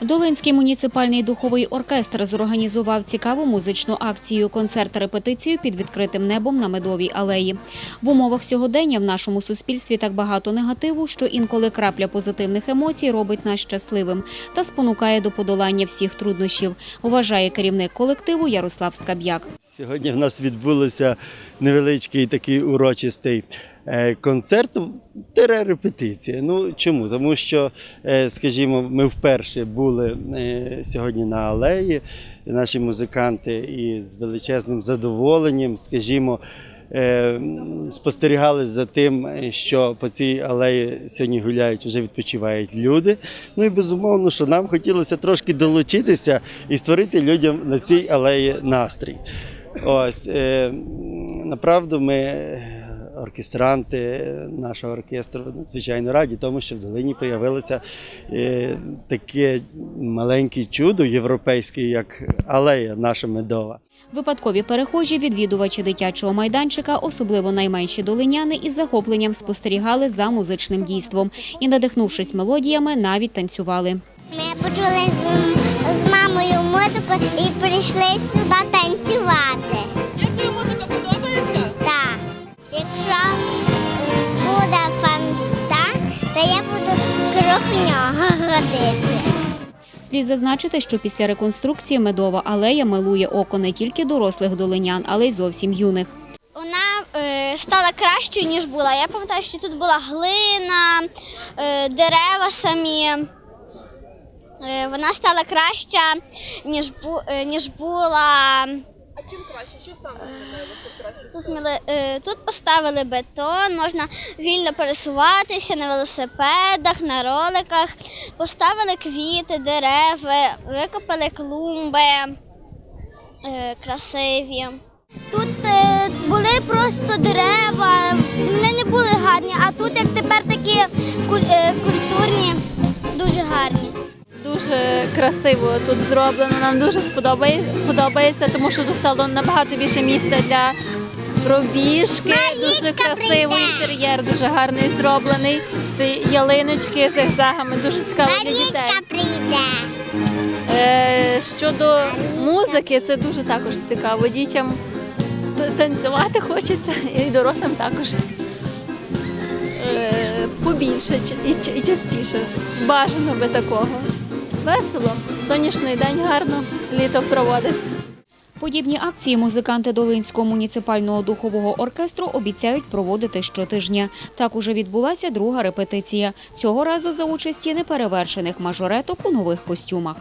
Долинський муніципальний духовий оркестр зорганізував цікаву музичну акцію концерт-репетицію під відкритим небом на медовій алеї. В умовах сьогодення в нашому суспільстві так багато негативу, що інколи крапля позитивних емоцій робить нас щасливим та спонукає до подолання всіх труднощів. Вважає керівник колективу Ярослав Скаб'як. Сьогодні в нас відбулося невеличкий такий урочистий е, концерт, тире репетиція. Ну чому? Тому що, е, скажімо, ми вперше були е, сьогодні на алеї, наші музиканти, і з величезним задоволенням, скажімо. Спостерігали за тим, що по цій алеї сьогодні гуляють, вже відпочивають люди. Ну і безумовно, що нам хотілося трошки долучитися і створити людям на цій алеї настрій. Ось е, направду ми, е, оркестранти нашого оркестру, надзвичайно раді, тому що в долині появилося е, таке маленьке чудо європейське, як алея наша медова. Випадкові перехожі, відвідувачі дитячого майданчика, особливо найменші долиняни, із захопленням спостерігали за музичним дійством і, надихнувшись мелодіями, навіть танцювали. Ми почули з, з мамою музику і прийшли сюди танцювати. Нього ходити. Слід зазначити, що після реконструкції медова алея милує око не тільки дорослих долинян, але й зовсім юних. Вона е, стала кращою, ніж була. Я пам'ятаю, що тут була глина, е, дерева самі. Е, вона стала краща, ніж, бу, е, ніж була. Чим краще? Що саме змінилося краще? Тут, зміли- е, тут поставили бетон, можна вільно пересуватися на велосипедах, на роликах, поставили квіти, дерева, викопали клумби е, красиві. Тут е, були просто дерева, вони не були гарні, а тут як тепер такі куль- е, культурні, красиво тут зроблено. Нам дуже подобається, тому що тут стало набагато більше місця для пробіжки. Дуже красивий інтер'єр, дуже гарний зроблений. Ці ялиночки з зигзагами дуже цікаво для дітей. прийде. Е, щодо музики, це дуже також цікаво. Дітям танцювати хочеться і дорослим також. Е, побільше і частіше. Бажано би такого. Весело. Сонячний день гарно, літо проводиться. Подібні акції музиканти Долинського муніципального духового оркестру обіцяють проводити щотижня. Так уже відбулася друга репетиція. Цього разу за участі неперевершених мажореток у нових костюмах.